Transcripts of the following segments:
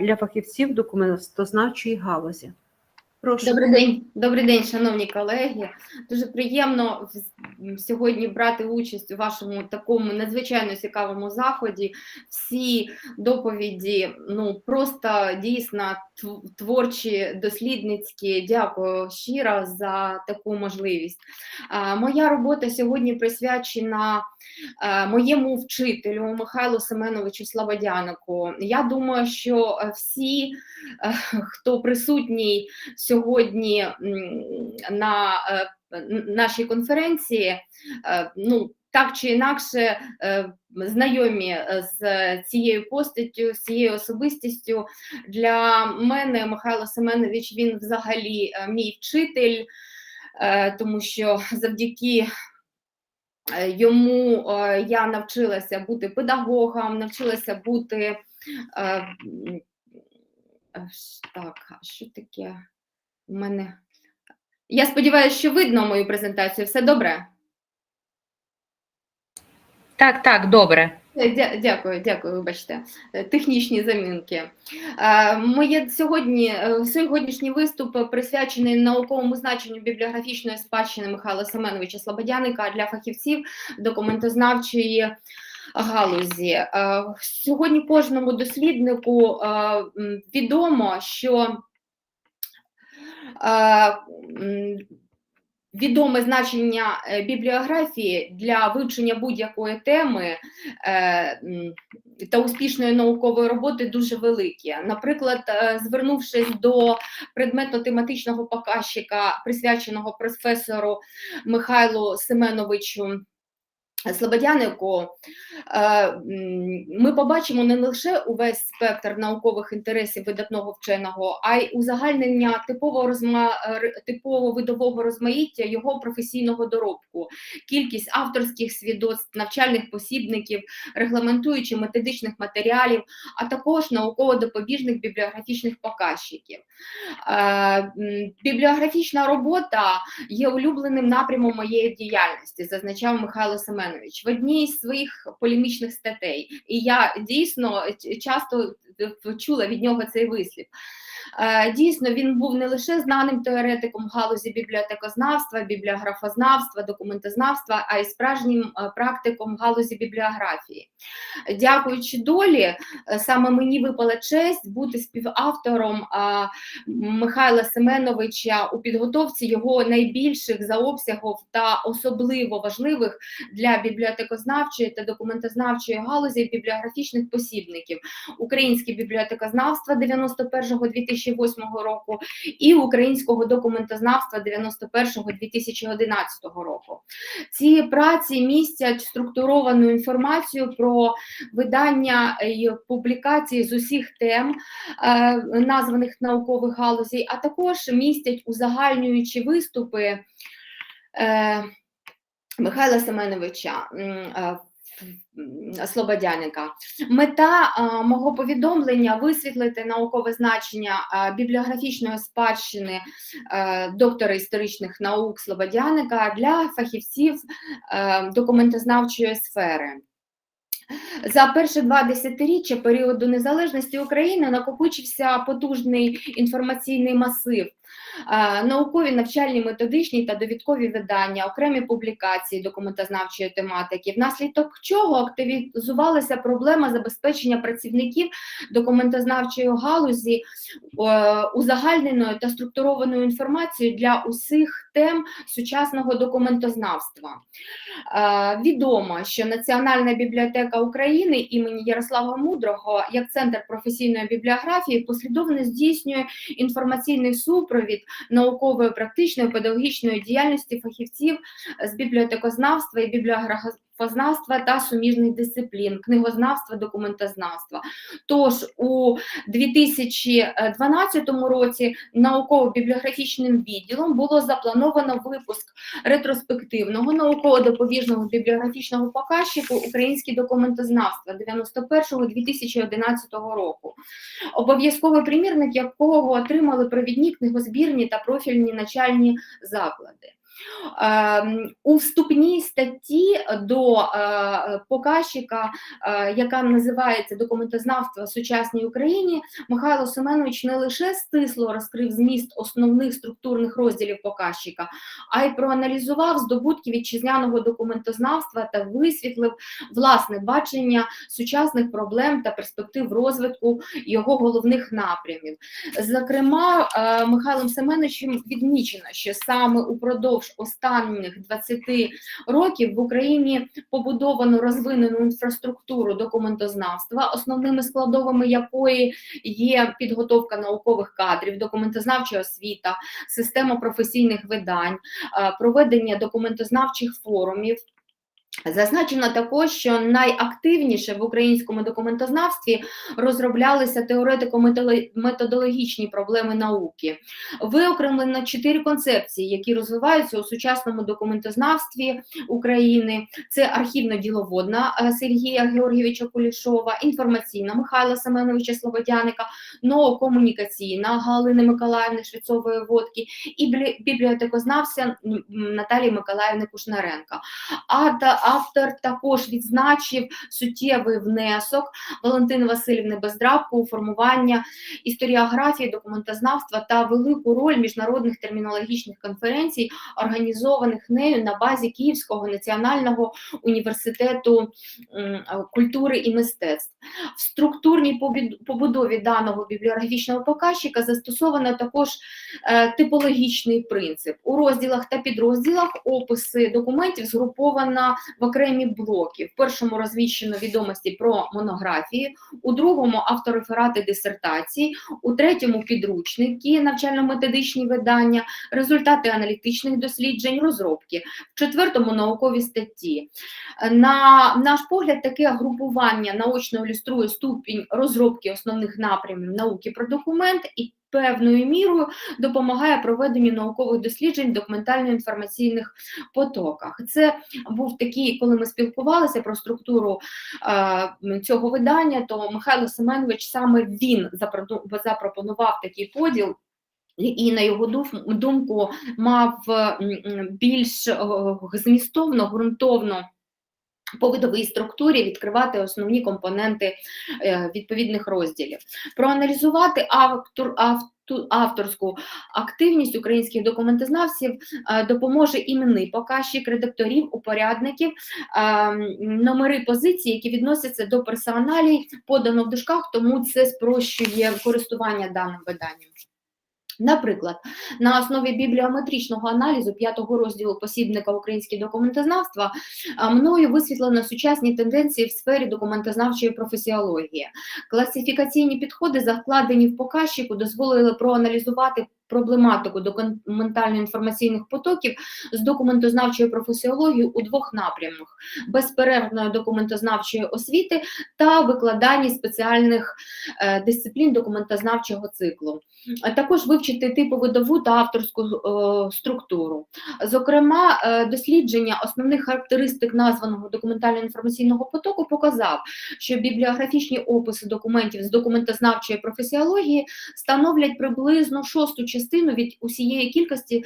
для фахівців документознавчої галузі. Прошу. Добрий день, добрий день, шановні колеги. Дуже приємно сьогодні брати участь у вашому такому надзвичайно цікавому заході. Всі доповіді, ну просто дійсно творчі, дослідницькі. Дякую щиро за таку можливість. Моя робота сьогодні присвячена е, моєму вчителю Михайлу Семеновичу Слободянику. Я думаю, що всі, е, хто присутній сьогодні м, на е, нашій конференції, е, ну так чи інакше е, знайомі з цією постаттю, з цією особистістю. Для мене Михайло Семенович він взагалі мій вчитель, тому що завдяки йому я навчилася бути педагогом, навчилася бути. Так, що таке? У мене. Я сподіваюся, що видно мою презентацію. Все добре? Так, так, добре. Е, дя- Дякую, дякую, вибачте. Е, Технічні замінки. Е, Моє сьогодні, сьогоднішній виступ присвячений науковому значенню бібліографічної спадщини Михайла Семеновича Слободяника для фахівців документознавчої галузі. Сьогодні кожному досліднику відомо, що відоме значення е, бібліографії для вивчення будь-якої теми е, та успішної наукової роботи дуже великі. Наприклад, е, звернувшись до предметно-тематичного показчика, присвяченого професору Михайлу Семеновичу. Слободянику, е, ми побачимо не лише увесь спектр наукових інтересів видатного вченого, а й узагальнення типового розма... типового видового розмаїття його професійного доробку, кількість авторських свідоцтв, навчальних посібників, регламентуючих методичних матеріалів, а також науково-допобіжних бібліографічних показчиків. Е, Бібліографічна робота є улюбленим напрямом моєї діяльності, зазначав Михайло Семенович в одній з своїх полемічних статей. І я дійсно часто чула від нього цей вислів. Е, Дійсно, він був не лише знаним теоретиком в галузі бібліотекознавства, бібліографознавства, документознавства, а й справжнім е, практиком в галузі бібліографії. Дякуючи долі, е, саме мені випала честь бути співавтором Михайла Семеновича у підготовці його найбільших за обсягом та особливо важливих для бібліотекознавчої та документознавчої галузі бібліографічних посібників Українське бібліотекознавство 91-2008 року і Українського документознавства 91-2011 року. Ці праці містять структуровану інформацію про видання і публікації з усіх тем, е, названих наукових галузей, а також містять узагальнюючі виступи е, Михайла Семеновича. Слободяника. Мета а, мого повідомлення висвітлити наукове значення а, бібліографічної спадщини е, доктора історичних наук Слободяника для фахівців е, документознавчої сфери. За перші два десятиріччя періоду незалежності України накопичився потужний інформаційний масив, наукові, навчальні, методичні та довідкові видання, окремі публікації документознавчої тематики, внаслідок чого активізувалася проблема забезпечення працівників документознавчої галузі е, узагальненою та структурованою інформацією для усіх тем сучасного документознавства. Е, Відомо, що Національна бібліотека України імені Ярослава Мудрого як центр професійної бібліографії послідовно здійснює інформаційний супровід наукової, практичної, педагогічної діяльності фахівців з бібліотекознавства і бібліографознавства та суміжних дисциплін, книгознавства, документознавства. Тож у 2012 році науково-бібліографічним відділом було заплановано випуск ретроспективного науково-допоміжного бібліографічного показчику Українське документознавство 91-2011 року, обов'язковий примірник якого отримали провідні книгозбірні та профільні начальні заклади. Ем, У вступній статті до е, показчика, е, яка називається Документознавство сучасній Україні, Михайло Семенович не лише стисло розкрив зміст основних структурних розділів показчика, а й проаналізував здобутки вітчизняного документознавства та висвітлив власне бачення сучасних проблем та перспектив розвитку його головних напрямів. Зокрема, е, Михайлом Семеновичем відмічено, що саме упродовж останніх 20 років в Україні побудовано розвинену інфраструктуру документознавства, основними складовими якої є підготовка наукових кадрів, документознавча освіта, система професійних видань, е, проведення документознавчих форумів. Зазначено також, що найактивніше в українському документознавстві розроблялися теоретико-методологічні проблеми науки. Виокремлено чотири концепції, які розвиваються у сучасному документознавстві України. Це архівно-діловодна е, Сергія Георгійовича Кулішова, інформаційна Михайла Семеновича Слободяника, науко-комунікаційна Галини Миколаївни Швецової Водки і бібліотекознавця Наталії Миколаївни Кушнаренка. А автор також відзначив суттєвий внесок Валентини Васильівни Бездрабко у формування історіографії, документознавства та велику роль міжнародних термінологічних конференцій, організованих нею на базі Київського національного університету культури і мистецтв. В структурній побудові даного бібліографічного показчика застосовано також е, типологічний принцип. У розділах та підрозділах описи документів згруповано в окремі блоки. В першому розміщено відомості про монографії, у другому автореферати дисертації, у третьому підручники, навчально-методичні видання, результати аналітичних досліджень, розробки, в четвертому наукові статті. На наш погляд, таке групування наочно ілюструє ступінь розробки основних напрямів науки про документ і певною мірою допомагає проведенню наукових досліджень в документально-інформаційних потоках. Це був такий, коли ми спілкувалися про структуру е, цього видання, то Михайло Семенович саме він запропонував такий поділ. І на його думку мав більш е, змістовно, ґрунтовно по видовій структурі відкривати основні компоненти е, відповідних розділів, проаналізувати автор, авторську активність українських документознавців е, допоможе іменний показчик редакторів, упорядників, е, номери позицій, які відносяться до персоналій, подано в дужках, тому це спрощує користування даним виданням. Наприклад, на основі бібліометричного аналізу п'ятого розділу посібника Українське документознавства мною висвітлено сучасні тенденції в сфері документознавчої професіології. Класифікаційні підходи, закладені в показчику, дозволили проаналізувати проблематику документально-інформаційних потоків з документознавчої професіології у двох напрямах: безперервної документознавчої освіти та викладання спеціальних е, дисциплін документознавчого циклу. А також вивчити типовидову та авторську е, структуру. Зокрема, е, дослідження основних характеристик названого документально-інформаційного потоку показав, що бібліографічні описи документів з документознавчої професіології становлять приблизно шосту частину від усієї кількості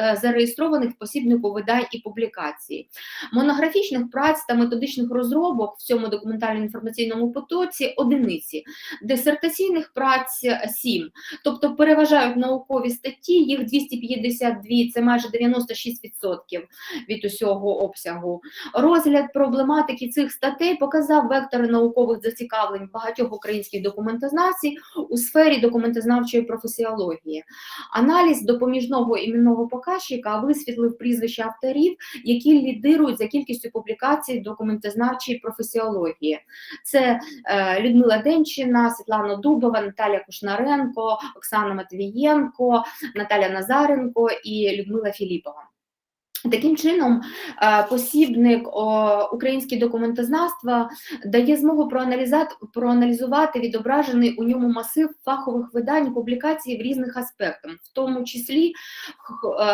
е, зареєстрованих в посібнику видань і публікацій. Монографічних праць та методичних розробок в цьому документально-інформаційному потоці одиниці, дисертаційних праць е, сім. Тобто переважають наукові статті, їх 252, це майже 96% від усього обсягу. Розгляд проблематики цих статей показав вектори наукових зацікавлень багатьох українських документознавців у сфері документознавчої професіології. Аналіз допоміжного іменного показчика висвітлив прізвища авторів, які лідирують за кількістю публікацій документознавчої професіології. Це е, Людмила Денчина, Світлана Дубова, Наталія Кушнаренко, Оксана Матвієнко, Наталя Назаренко і Людмила Філіпова. Таким чином, е, посібник українське документознавства дає змогу проаналізувати відображений у ньому масив фахових видань публікацій в різних аспектах, в тому числі е,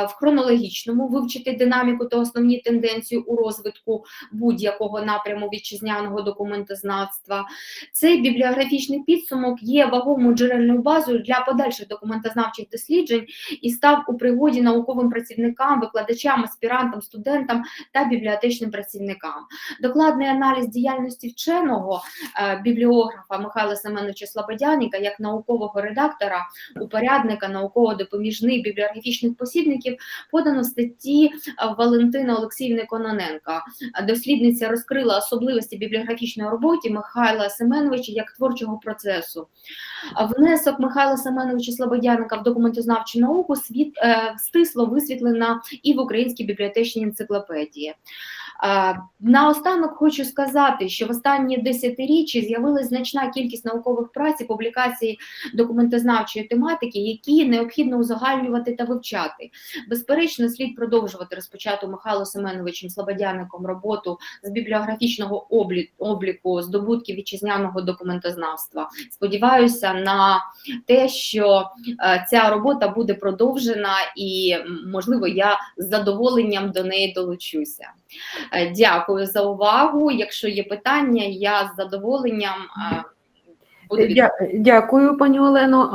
в хронологічному, вивчити динаміку та основні тенденції у розвитку будь-якого напряму вітчизняного документознавства. Цей бібліографічний підсумок є вагомою джерельною базою для подальших документознавчих досліджень і став у пригоді науковим працівникам, викладачам, аспірантам, студентам та бібліотечним працівникам. Докладний аналіз діяльності вченого е, бібліографа Михайла Семеновича Слободяніка як наукового редактора, упорядника, науково-допоміжних бібліографічних посібників подано в статті е, Валентини Олексіївни Кононенка. Дослідниця розкрила особливості бібліографічної роботи Михайла Семеновича як творчого процесу. Внесок Михайла Семеновича Слободяника в документознавчу науку світ, е, стисло висвітлена і в українській бібліотечній енциклопедії. Наостанок хочу сказати, що в останні десятиріччя з'явилась значна кількість наукових праць і публікацій документознавчої тематики, які необхідно узагальнювати та вивчати. Безперечно, слід продовжувати розпочату Михайлом Семеновичем Слободяником роботу з бібліографічного обліку здобутків вітчизняного документознавства. Сподіваюся на те, що е, ця робота буде продовжена, і можливо я з задоволенням до неї долучуся. Е, Дякую за увагу. Якщо є питання, я з задоволенням е, буду Дя- Дякую, пані Олено.